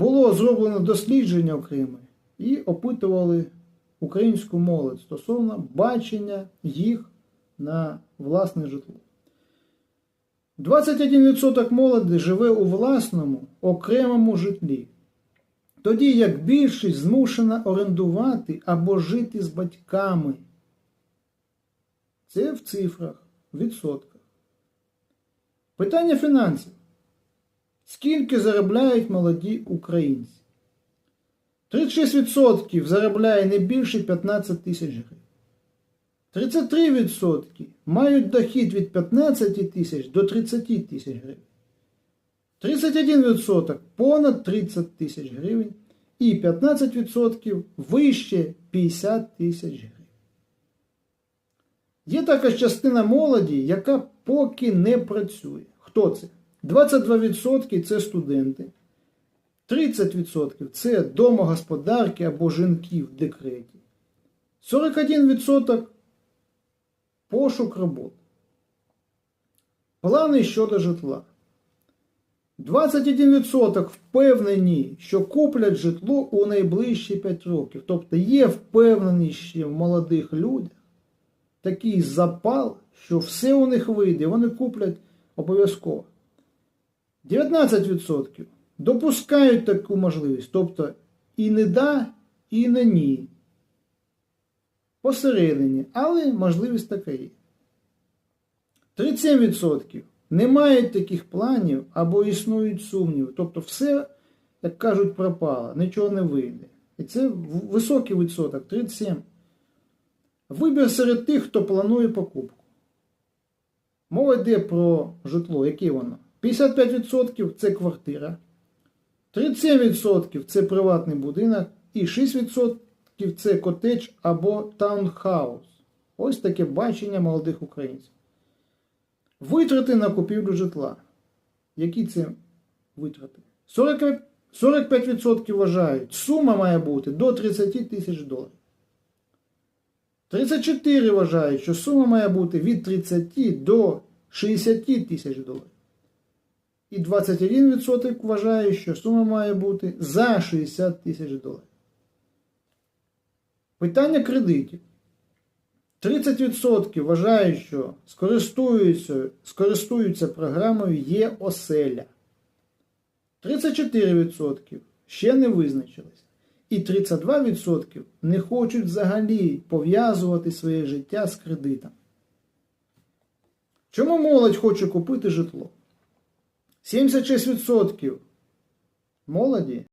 Було зроблено дослідження окреме і опитували українську молодь стосовно бачення їх на власне житло. 21% молоді живе у власному окремому житлі, тоді як більшість змушена орендувати або жити з батьками. Це в цифрах, в відсотках. Питання фінансів. Скільки заробляють молоді українці? 36% заробляє не більше 15 тисяч гривень. 33% мають дохід від 15 тисяч до 30 тисяч гривень. 31% понад 30 тисяч гривень і 15% вище 50 тисяч гривень. Є також частина молоді, яка поки не працює. Хто це? 22% це студенти, 30% це домогосподарки або жінки в декреті, 41% пошук роботи. Плани щодо житла. 21% впевнені, що куплять житло у найближчі 5 років. Тобто є впевненість в молодих людях такий запал, що все у них вийде, вони куплять обов'язково. 19% допускають таку можливість, тобто і не да, і не ні. Посередині, але можливість така є. 37% не мають таких планів або існують сумніви. Тобто все, як кажуть, пропало, нічого не вийде. І це високий відсоток 37%. Вибір серед тих, хто планує покупку. Мова йде про житло, яке воно? 55% це квартира, 37% це приватний будинок і 6% це котедж або таунхаус. Ось таке бачення молодих українців. Витрати на купівлю житла. Які це витрати? 40, 45% вважають, сума має бути до 30 тисяч доларів. 34 вважають, що сума має бути від 30 до 60 тисяч доларів. І 21% вважає, що сума має бути за 60 тисяч доларів. Питання кредитів. 30% вважають, що скористуються, скористуються програмою є оселя. 34% ще не визначились. І 32% не хочуть взагалі пов'язувати своє життя з кредитом. Чому молодь хоче купити житло? 76% молоді